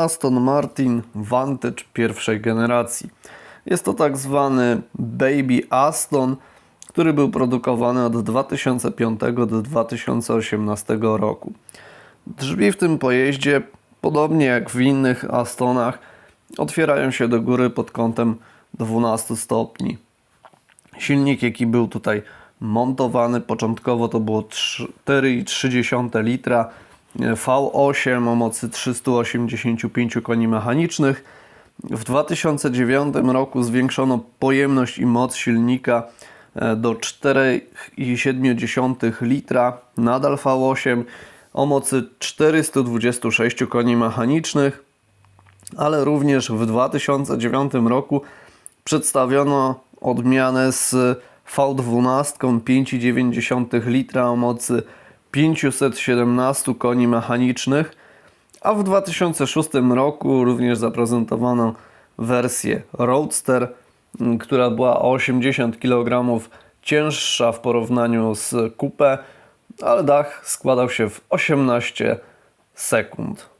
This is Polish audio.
Aston Martin Vantage pierwszej generacji. Jest to tak zwany Baby Aston, który był produkowany od 2005 do 2018 roku. Drzwi w tym pojeździe, podobnie jak w innych Astonach, otwierają się do góry pod kątem 12 stopni. Silnik, jaki był tutaj montowany, początkowo to było 4,3 litra V8 o mocy 385 koni mechanicznych. W 2009 roku zwiększono pojemność i moc silnika e, do 4,7 litra, nadal V8 o mocy 426 koni mechanicznych, ale również w 2009 roku przedstawiono odmianę z V12 5,9 litra o mocy 517 koni mechanicznych, a w 2006 roku również zaprezentowano wersję Roadster, m, która była o 80 kg cięższa w porównaniu z Coupe, ale dach składał się w 18 sekund.